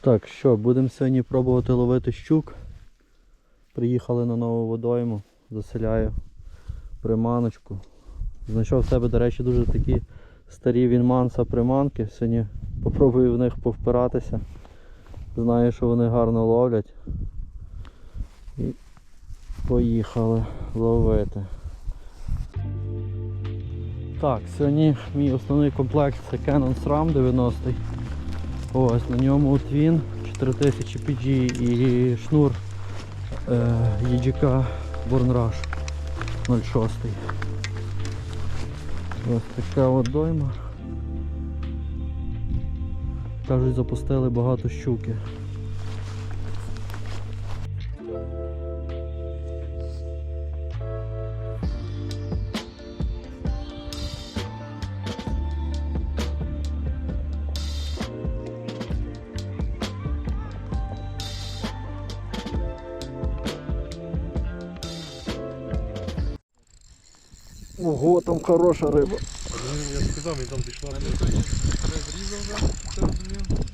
Так, що, будемо сьогодні пробувати ловити щук. Приїхали на нову водойму, заселяю приманочку. Знайшов в себе, до речі, дуже такі старі вінманса приманки. Сьогодні попробую в них повпиратися. Знаю, що вони гарно ловлять. І поїхали ловити. Так, сьогодні мій основний комплект це Canon SRAM 90 Ось на ньому Twin 4000 PG і шнур е, EGK Born Rush 06. Ось така от дойма. Кажуть, запустили багато щуки. Ого, там хороша риба. Я сказав, він там зійшла.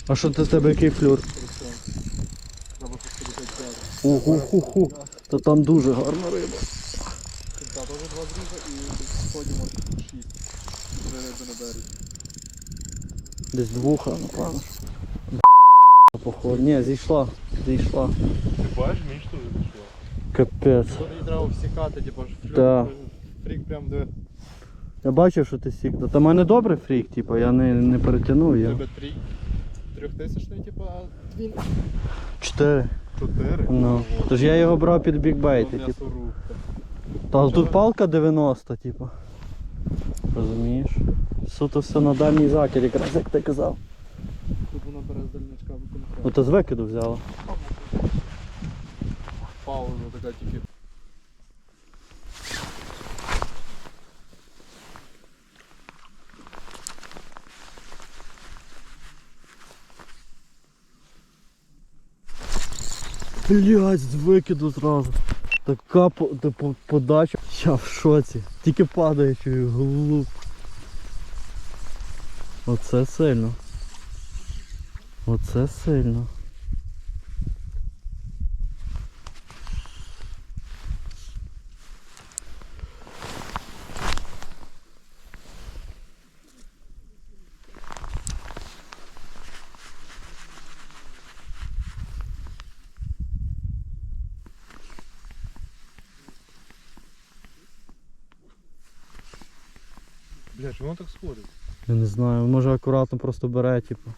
А що в тебе який флюр? Ого, ху ху Та там дуже гарна риба. Так, теж два зріза і сходимо шість. Три риби на березі. Десь двуха, напевно. Походу. Ні, зійшла. Зійшла. Ти бачиш, мені що зійшла? Капець. Тут її треба всікати, типу, ж флюр. Да. Прям де Я бачив, що ти сік. Та в мене добрий фрік, типу, я не, не перетягнув. Я... тебе трій. Трьохтисячний, типу, а двін. Чотири. Чотири? Ну. Тож я його брав під бікбейти, типу. Та тут палка 90, типу. Розумієш? Суто все на дальній закір, якраз як ти казав. Тут вона бере з дальнячка Ну виконкрет. то з викиду взяла. Пауза така тільки. Блять, з викиду зразу. Така по- подача. Я в шоці. Тільки падає, чую глуп. Оце сильно. Оце сильно. Бля, чому так сходить? Я не знаю, може акуратно просто бере, типу.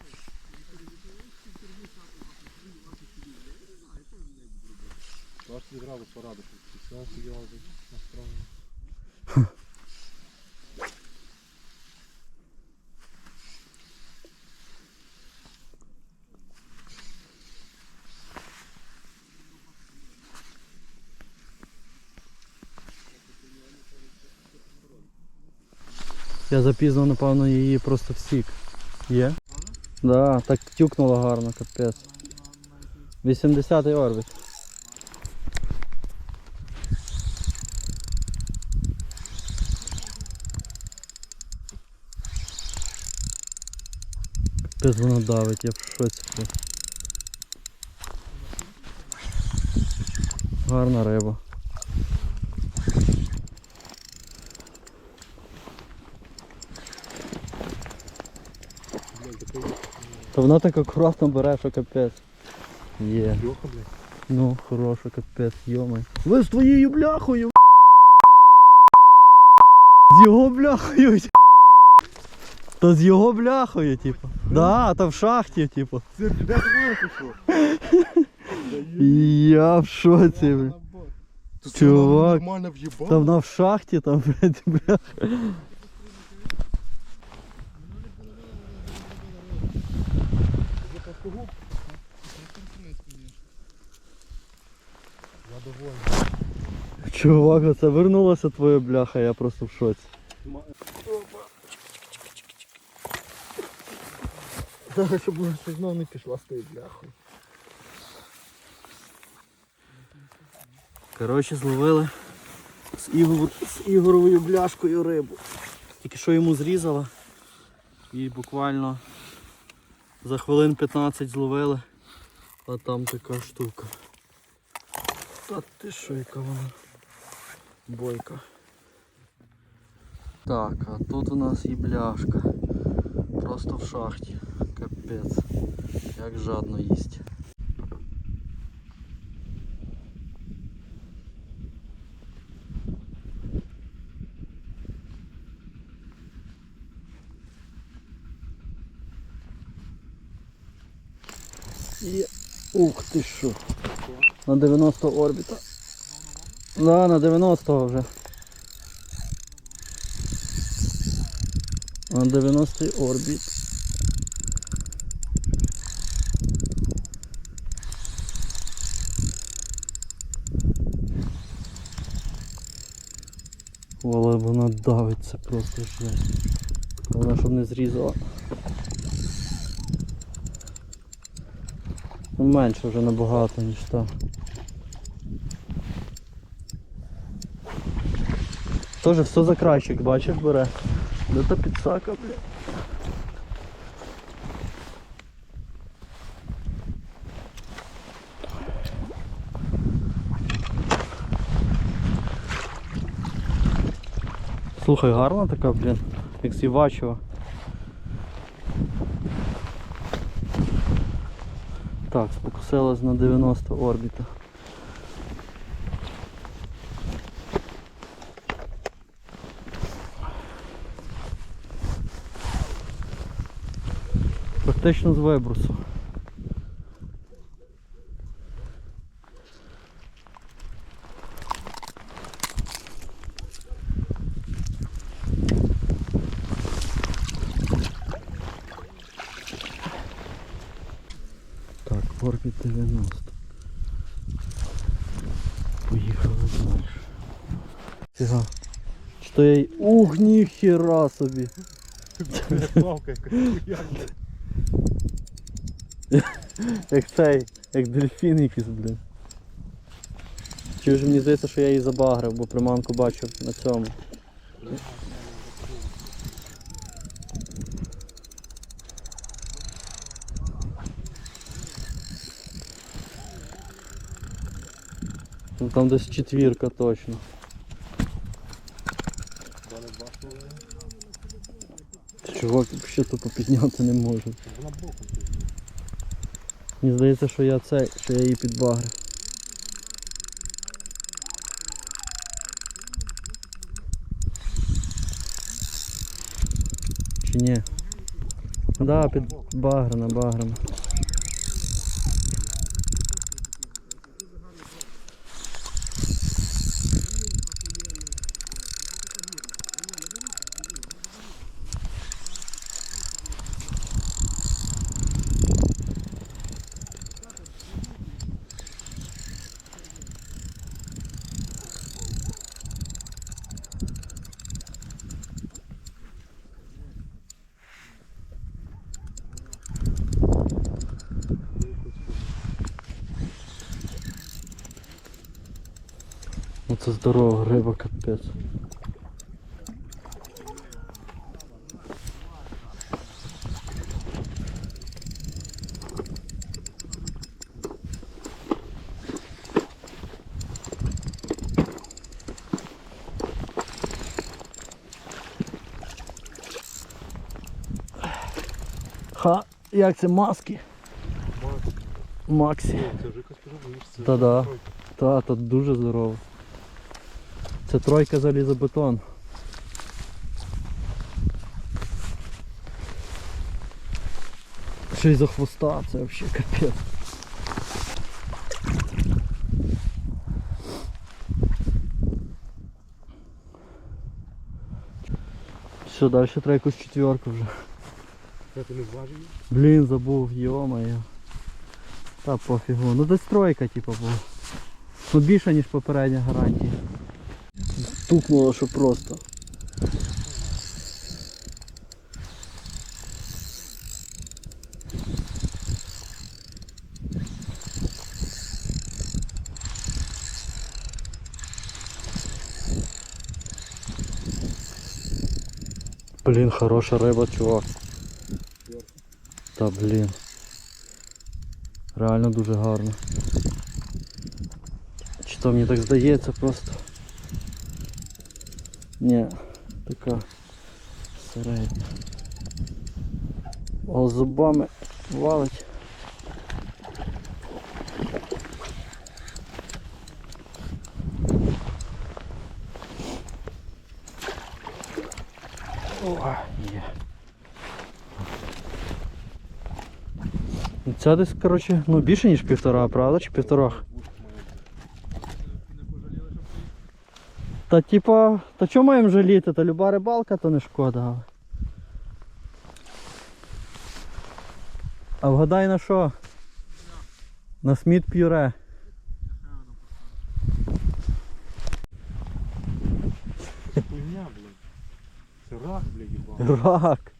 Я запізно, напевно, її просто всік. Є? Да, так тюкнуло гарно, капець. 80-й орбіт. Капець воно давить, я в шоці. Гарна риба. Та вона так акуратно бере, що капець. Є. Льоха, блядь. Ну, хороша капець, йомай. Ви з твоєю бляхою. З його бляхою. Та з його бляхою, типу. Да, та в шахті, типу. Це ти пішло? Я в шоці, бля. Чувак, Нормально в'їбав. Там вона в шахті, там, блядь, бляха. Я довольний. Чувак, оце вернулася твоя бляха, я просто в шоці. Зараз, щоб вона все одно не пішла з тою бляхою. Коротше, зловили з, Ігор... з Ігоровою бляшкою рибу. Тільки що йому зрізала. І буквально за хвилин 15 зловили. А там така штука. Та ти що, яка вона? Бойка. Так, а тут у нас і бляшка. Просто в шахті. Капець. Як жадно їсть. Є. Ух ти що. На 90 орбіта. Да, на 90 вже. На 90 орбіт. Але вона давиться просто жесть. Вона щоб не зрізала. Менше вже набагато, ніж та. Тоже все за крайчик, бачиш, бере. Де та підсака, бля. Слухай, гарна така, блін, як сівачева. Так, спокусилась на 90 орбіта. Практично з вибросу. Так, орбіт 90. Поїхали далі. Фіга. Чи то я й... Ух, ніхера собі. Плавка якась. Як цей, як дельфін якийсь, блін. Чи ж мені здається, що я її забагрив, бо приманку бачив на цьому. Ну там десь четвірка точно. Далі два штуки. Чувак ще тупо підняти не можу. Вона боком. Мені здається, що я цей, що я її підбагрив. Чи ні? Да, під баграна, баграна. Оце здорова риба, капець. Ха, як це маски? Максі. Це Та-да. Та, та дуже здорово. Це тройка залізобетон. Ще й за хвоста, це взагалі капець. Все, далі треба якусь четверку вже. Це ти не зважив? Блін, забув, йо-моє. Та пофігу. Ну десь тройка, типу, була. Ну більше, ніж попередня гарантія. Стукнуло, що просто. Блін, хороша риба, чувак. Та блін. Реально дуже гарно. Чи то мені так здається просто. Ні, така середня. О, зубами валить. О, є. Це десь, коротше, ну більше ніж півтора, правда? Чи півтора? Та типа, та чого маємо жаліти? Та люба рибалка, то не шкода. А вгадай на що? На сміт пюре. Хуйня, блін. Це рак, блядь, їбав. Рак.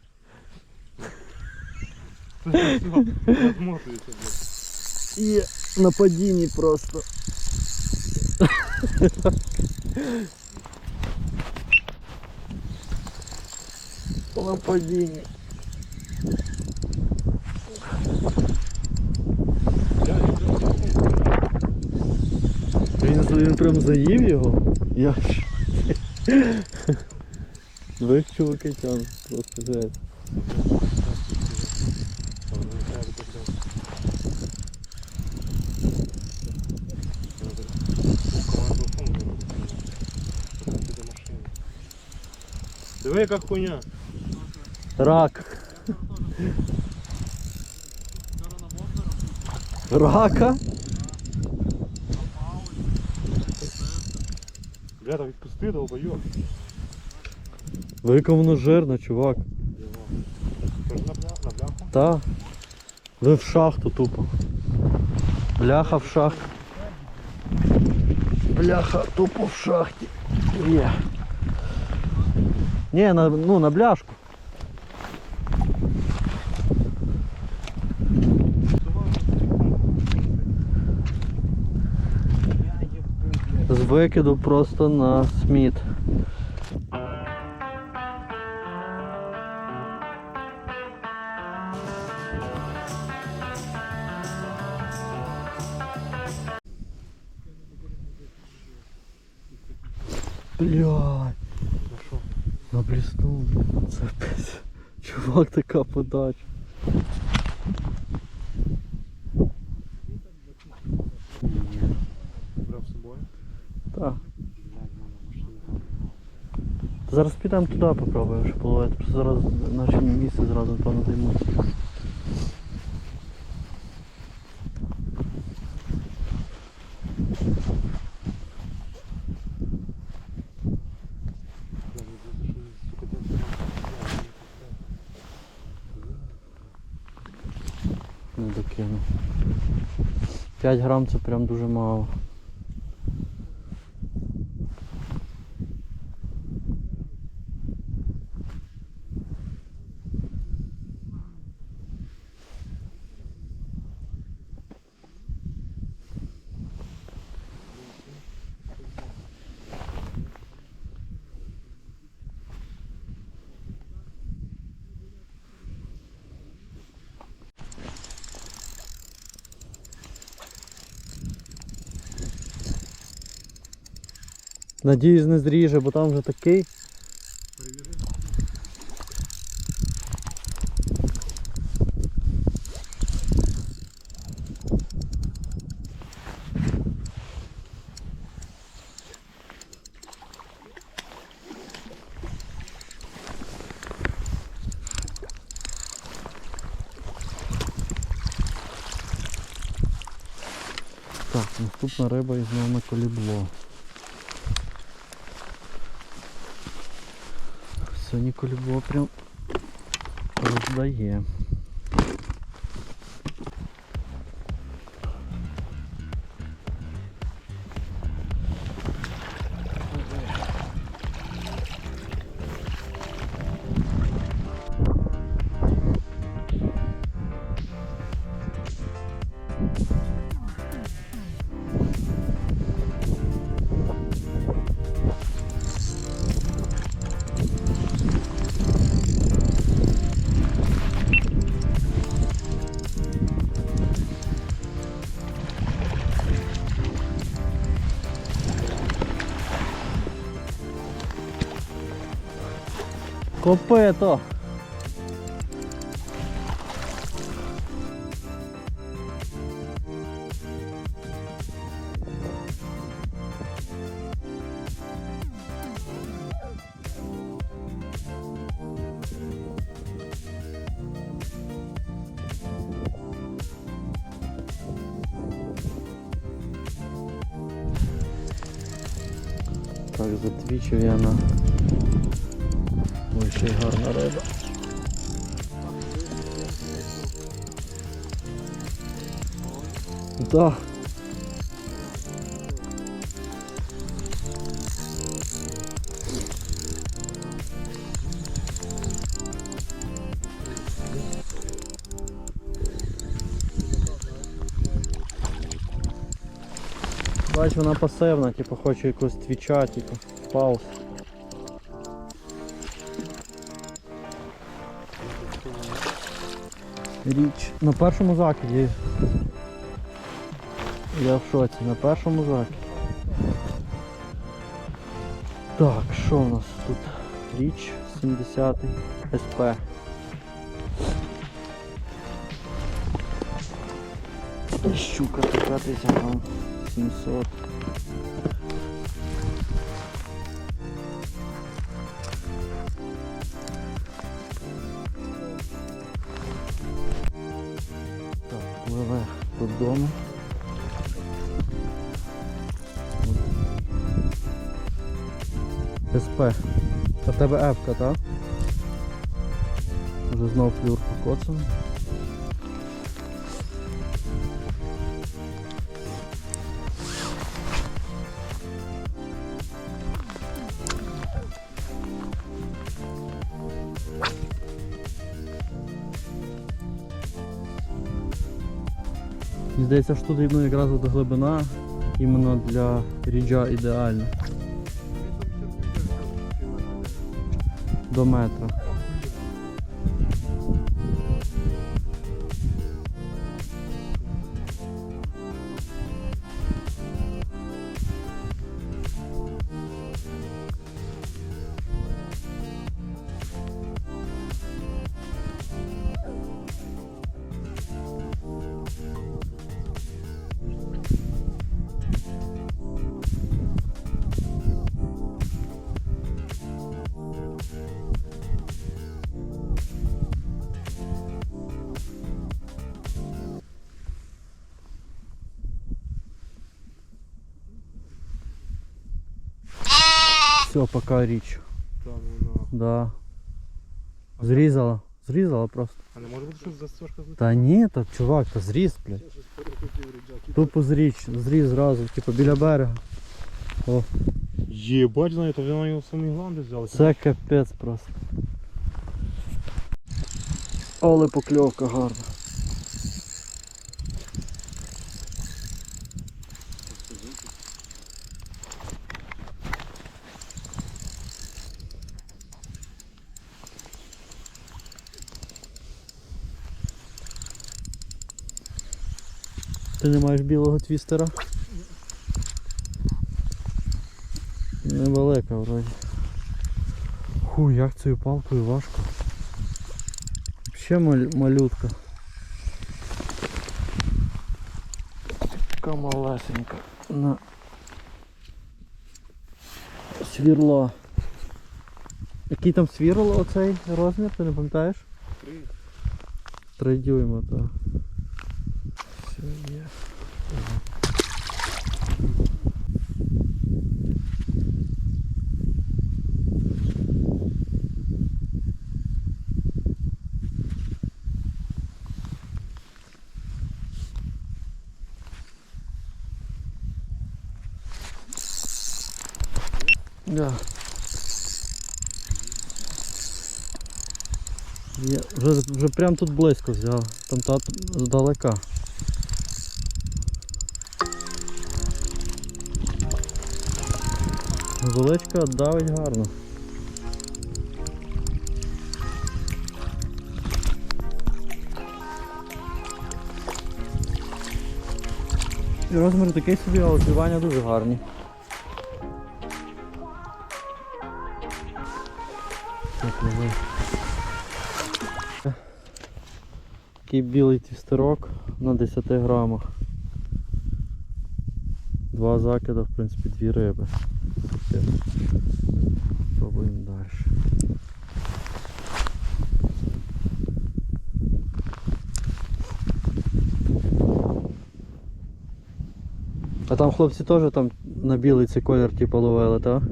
Це все розмотується, блядь. І на падінні просто. На падінні. Він, він прям заїв його. Я. Двох чуваки тягнуть, просто жесть. Диви, яка хуйня. Рак. Рака? Бля, так відпусти, долбойок. Велика воно жирна, чувак. Та. Ви в шахту тупо. Бляха в шахті. Бляха тупо в шахті. Є. Ні, на, ну на бляшку. З викиду просто на сміт. Блядь. Ну? Набліснув. Це пиздец. Чувак, така подача. Брав з собою. Так. Зараз підемо туди попробуємо що половити. Просто зараз наше місце зразу напевно займуться. Не докину. 5 грам це прям дуже мало. Надіюсь не зріже, бо там вже такий. Так, наступна риба і знову колібло. Колібло прям роздає. Копито. Так, затвічив я на. Ой, ще й гарна риба. Да. Бач, вона пасивна, типу хоче якось твіча, типу, пауз. Річ. На першому закиді. Я в шоці, на першому закиді. Так, що у нас тут? Річ 70 СП. Щука така десь 700. Епка, так? Вже знов флюр покоцаний. Здається, що тут ну, якраз от глибина іменно для ріджа ідеальна. До метра. Все, пока річ. Там воно. Да. Зрізала. Зрізала просто. А не може бути щось застежка злетіла? Та ні, та чувак, та зріз, блядь. Щось перекрутив рюкзак. Тупо зріч, зріз зразу, типу біля берега. Єбать, знаю, то вона його самі гланди взяли. Це капець просто. Але покльовка гарна. Ти не маєш білого твістера? Невелика вроді. Ху, як цією палкою важко. Ще малютка. Така малесенька. На свірло. Який там свірло оцей розмір, ти не пам'ятаєш? Три. Три дюйма, так. Все є. Да. Я вже, вже прям тут близько взяв, там та здалека. Величка давить гарно. І розмір такий собі, а оцювання дуже гарні. Такий білий твістерок на 10 грамах. Два закида, в принципі, дві риби. Пробуємо далі. А там хлопці теж там на білий цей колір типу ловили, так?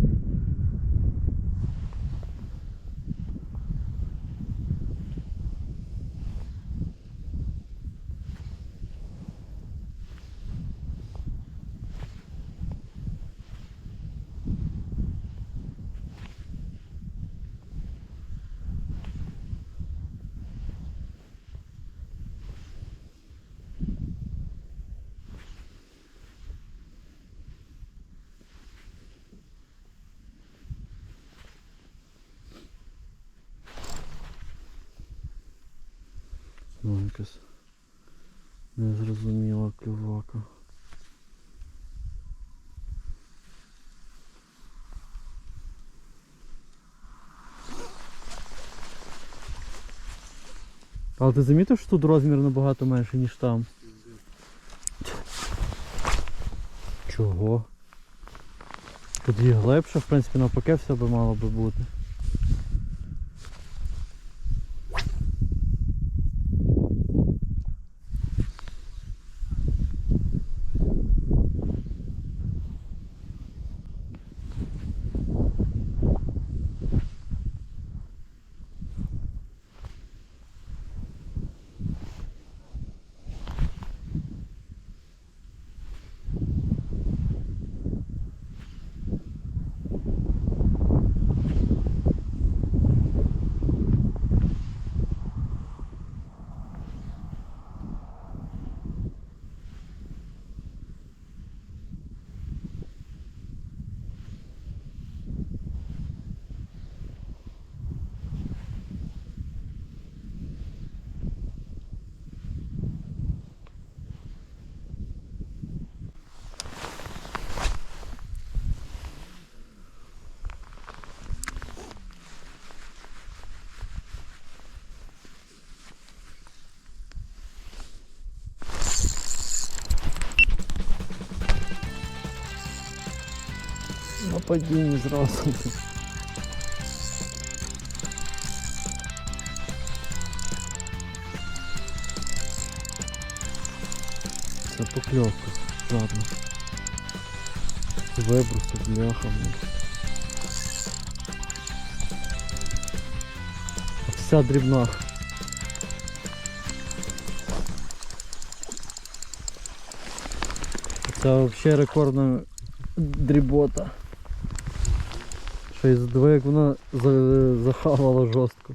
Ну, якась незрозуміла клювака. Але ти замітив, що тут розмір набагато менший, ніж там? Чого? Тут є глибше, в принципі, навпаки все би мало би бути. На падінні зразу. Це покльовка, ладно. Вибросив бляха. блін. Вся дрібна. Це взагалі рекордна дрібота. Й диви, як вона захавала жорстко.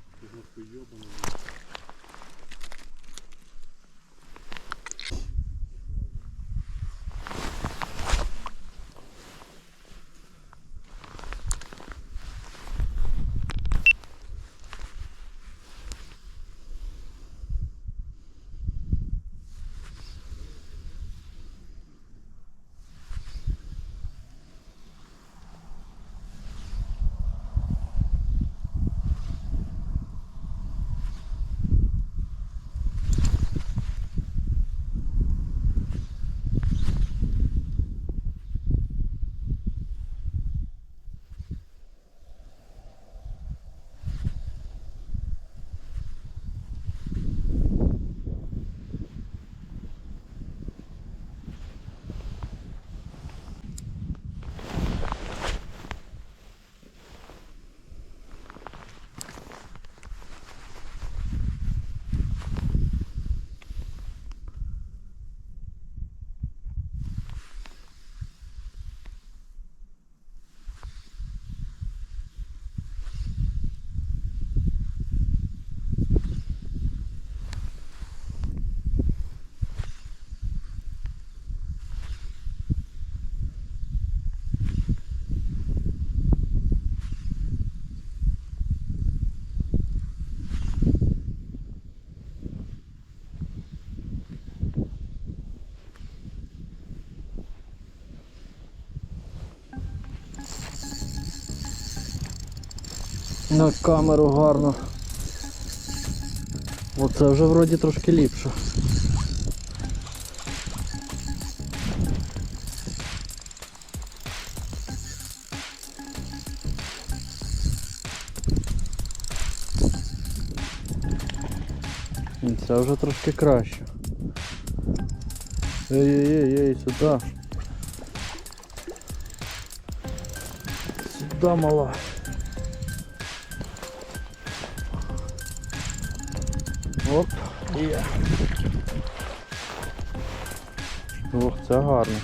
На камеру гарно. Оце вже вроді трошки ліпше. Це вже трошки краще. Ей-ей-ей, сюди. Сюди мала. Це гарно.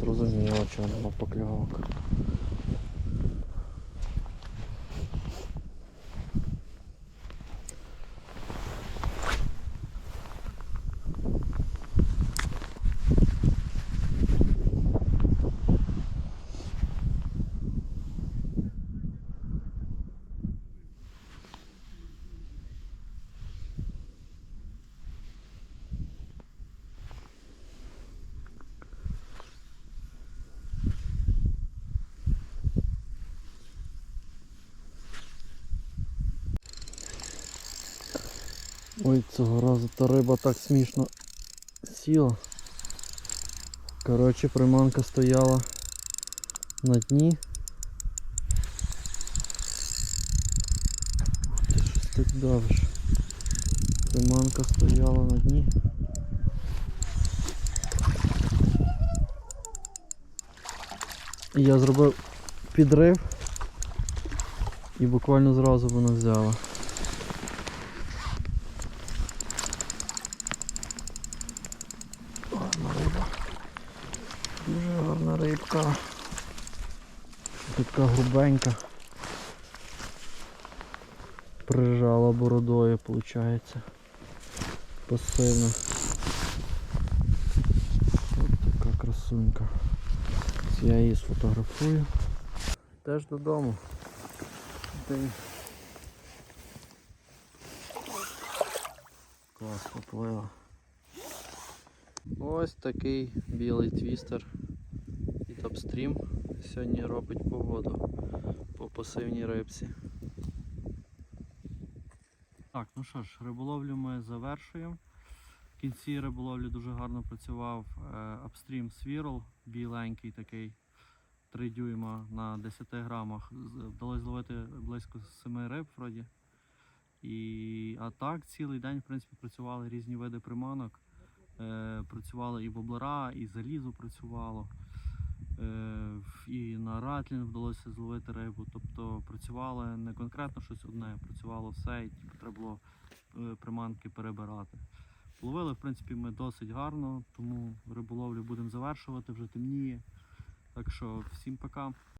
Зрозуміло, чому нема покльовок. Цього разу та риба так смішно сіла. Коротше, приманка стояла на дні. Ти, щось ти давиш. Приманка стояла на дні. І я зробив підрив і буквально зразу вона взяла. Гарна риба. Дуже гарна рибка. Така. Прижала бородою, виходить. Пасивно. Ось така красунька. Я її сфотографую. Теж додому. День. Клас поплила. Ось такий білий твістер від Upstream сьогодні робить погоду по пасивній рибці. Так, ну що ж, риболовлю ми завершуємо. В кінці риболовлі дуже гарно працював е, Upstream Swirl, біленький такий 3 дюйма на 10 грамах. Вдалося зловити близько 7 риб вроді. І, а так цілий день в принципі, працювали різні види приманок. Е, працювали і воблера, і залізо працювало. Е, і на ратлін вдалося зловити рибу. Тобто працювали не конкретно щось одне, працювало все, і треба було е, приманки перебирати. Ловили, в принципі, ми досить гарно, тому риболовлю будемо завершувати, вже темніє. Так що всім пока.